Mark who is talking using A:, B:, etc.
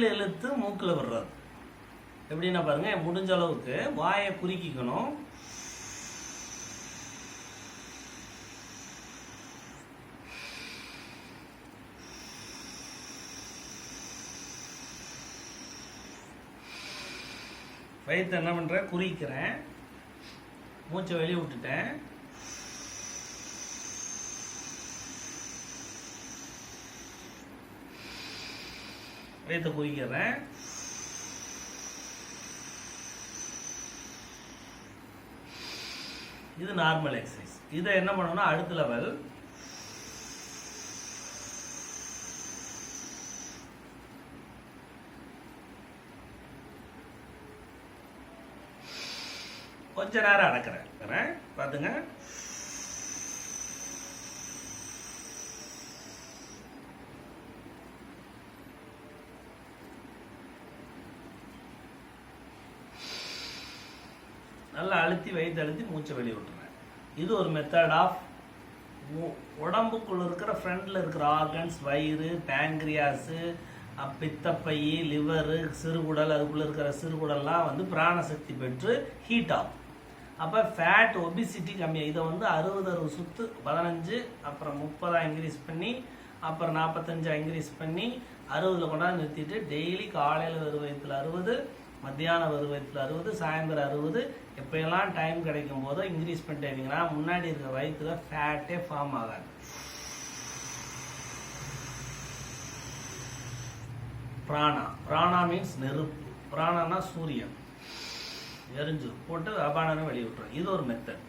A: வாயில் இழுத்து மூக்கில் விடுறது. எப்படின்னா பாருங்கள் முடிஞ்ச அளவுக்கு வாயை குறுக்கிக்கணும். வயிற்று என்ன பண்ணுறேன் குறிக்கிறேன் மூச்சை வெளியே விட்டுட்டேன். வயிற்றை குறிக்கிறேன் இது நார்மல் எக்ஸசைஸ் இதை என்ன பண்ணணும்னா அடுத்த லெவல் கொஞ்ச நேரம் அடக்கிறேன். பார்த்துங்க நல்லா அழுத்தி வயிற்று அழுத்தி மூச்சை வெளியே விட்டுறேன் இது ஒரு மெத்தட் ஆஃப் உடம்புக்குள்ள இருக்கிற ஃப்ரண்டில் இருக்கிற ஆர்கன்ஸ் வயிறு பேங்க்ரியாஸு பித்தப்பை லிவரு சிறுகுடல் அதுக்குள்ளே இருக்கிற சிறுகுடல்லாம் வந்து பிராணசக்தி பெற்று ஹீட் ஆகும். அப்போ ஃபேட் ஒபிசிட்டி கம்மியாக இதை வந்து அறுபது அறுபது சுத்து பதினஞ்சு அப்புறம் முப்பதா இன்க்ரீஸ் பண்ணி அப்புறம் நாற்பத்தஞ்சா இன்க்ரீஸ் பண்ணி அறுபதில் கொண்டாந்து நிறுத்திட்டு டெய்லி காலையில் ஒரு வயத்தில் அறுபது மத்தியானம் ஒரு அறுபது சாயந்தரம் அறுபது எப்போயெல்லாம் டைம் கிடைக்கும் போதோ இன்க்ரீஸ் பண்ணிட்டே முன்னாடி இருக்கிற வயிற்றுல ஃபேட்டே ஃபார்ம் ஆகாது. பிராணா. பிராணா மீன்ஸ் நெருப்பு. பிராணானா சூரியன். எரிஞ்சு போட்டு அபானனை வெளியே விட்டுரும் இது ஒரு மெத்தட்